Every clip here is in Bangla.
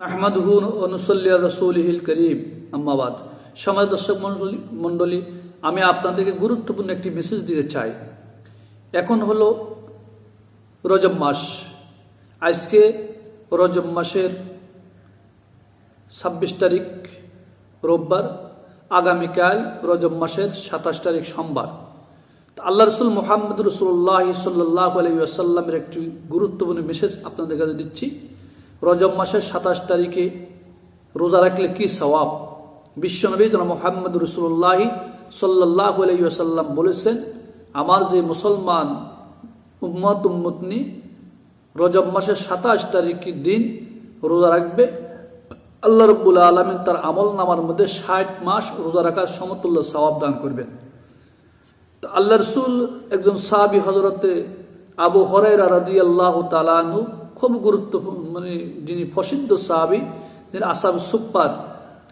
আহমদহু অনুসল্লিয়া রসুলহিল করিম আম্মাবাদ সময় দর্শক মণ্ডলী আমি আপনাদেরকে গুরুত্বপূর্ণ একটি মেসেজ দিতে চাই। এখন হলো রজব মাস। আজকে রজব মাসের ছাব্বিশ তারিখ রোববার, আগামীকাল রজব মাসের সাতাশ তারিখ সোমবার। আল্লাহ রসুল মোহাম্মদ রসুল্লাহ সাল্লাহ আলাইসাল্লামের একটি গুরুত্বপূর্ণ মেসেজ আপনাদের কাছে দিচ্ছি। রজব মাসের সাতাশ তারিখে রোজা রাখলে কি সওয়াব? বিশ্বনবী জন মোহাম্মদ রসুল্লাহ সাল্লাহ আলাইসাল্লাম বলেছেন, আমার যে মুসলমান উম্মত উম্মতনি, রজব মাসের সাতাশ তারিখের দিন রোজা রাখবে। আল্লাহ রব্বুল আলমিন তার আমল নামার মধ্যে ষাট মাস রোজা রাখার সমতুল্য সওয়াব দান করবেন। আল্লাহ রসুল একজন সাহাবি হজরতে আবু হরাইরা রাদি আল্লাহ তালানু খুব গুরুত্বপূর্ণ মানে যিনি প্রসিদ্ধ সাহাবি যিনি আসাম সুপ্পার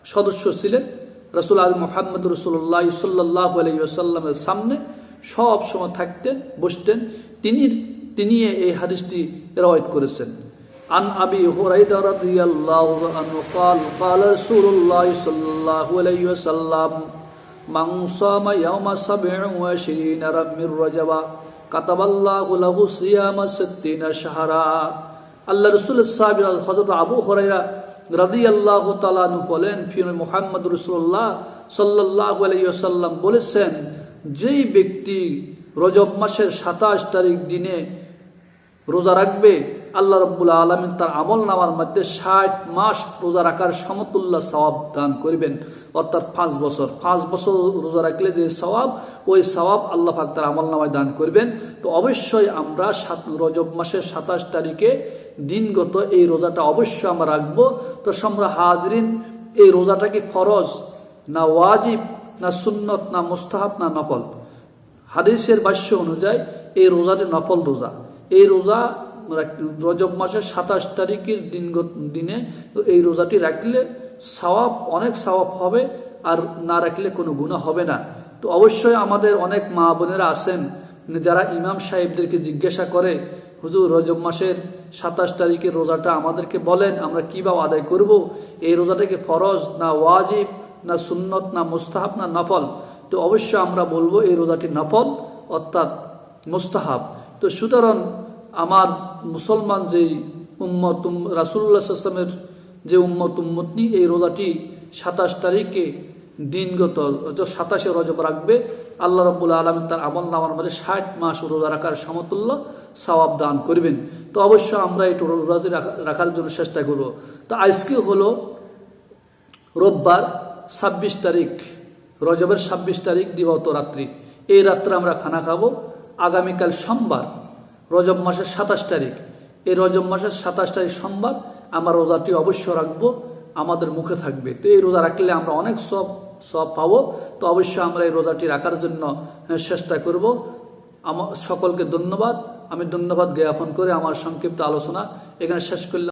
সদস্য ছিলেন রসুল আল মোহাম্মদ রসুল্লাহ সাল্লাহ আলাইসাল্লামের সামনে সব সময় থাকতেন বসতেন তিনি তিনি এই হাদিসটি রওয়ায়ত করেছেন عن أبي هريرة رضي الله عنه قال قال رسول الله صلى الله عليه وسلم من صام يوم سبع وعشرين من رجب كتب الله له صيام ستين شهرا আল্লাহ রসুল সাহাবি হজরত আবু হরাইরা রাদি আল্লাহ তালানু বলেন ফির মোহাম্মদ রসুল্লাহ সাল্লাহ আলাইসাল্লাম বলেছেন, যেই ব্যক্তি রজব মাসের সাতাশ তারিখ দিনে রোজা রাখবে, আল্লাহ রব্বুল আলমিন তার আমল নামার মধ্যে ষাট মাস রোজা রাখার সমতুল্য সওয়াব দান করবেন। অর্থাৎ পাঁচ বছর। পাঁচ বছর রোজা রাখলে যে সওয়াব, ওই সওয়াব আল্লাহ পাক তার আমল নামায় দান করবেন। তো অবশ্যই আমরা সাত রজব মাসের সাতাশ তারিখে দিনগত এই রোজাটা অবশ্যই আমরা রাখব। তো আমরা হাজরিন, এই রোজাটা কি ফরজ, না ওয়াজিব, না সুন্নত, না মুস্তাহাব, না নফল? হাদিসের বাস্য অনুযায়ী এই রোজাটি নফল রোজা। এই রোজা রজব মাসের সাতাশ তারিখের দিন দিনে এই রোজাটি রাখলে সওয়াব, অনেক সওয়াব হবে, আর না রাখলে কোনো গুণা হবে না। তো অবশ্যই আমাদের অনেক মা বোনেরা আছেন, যারা ইমাম সাহেবদেরকে জিজ্ঞাসা করে হুজুর রজব মাসের সাতাশ তারিখের রোজাটা আমাদেরকে বলেন, আমরা কীভাবে আদায় করব? এই রোজাটাকে ফরজ না ওয়াজিব, না সুন্নত, না মুস্তাহাব, না নফল? তো অবশ্য আমরা বলব এই রোজাটি নফল, অর্থাৎ মুস্তাহাব। তো সুতরাং আমার মুসলমান যেই উম্মত রাসুল্লাহ আসলামের যে উম্মত, উম্মতনি, এই রোজাটি সাতাশ তারিখে দিনগত সাতাশে রজব রাখবে। আল্লাহ রব্বুল আলম তার আমল নামার মধ্যে ষাট মাস রোজা রাখার সমতুল্য। সওয়াব দান করবেন। তো অবশ্য আমরা এই রোজাটি রাখার জন্য চেষ্টা করব। তো আজকে হলো রোববার ছাব্বিশ তারিখ, রজবের ছাব্বিশ তারিখ দিবত রাত্রি। এই রাত্রে আমরা খানা খাব। আগামীকাল সোমবার, রজব মাসের সাতাশ তারিখ। এই রজব মাসের সাতাশ তারিখ সোমবার আমরা রোজাটি অবশ্য রাখব, আমাদের মুখে থাকবে। তো এই রোজা রাখলে আমরা অনেক সব সব পাবো। তো অবশ্যই আমরা এই রোজাটি রাখার জন্য চেষ্টা করব। আমার সকলকে ধন্যবাদ। আমি ধন্যবাদ জ্ঞাপন করে আমার সংক্ষিপ্ত আলোচনা এখানে শেষ করলাম।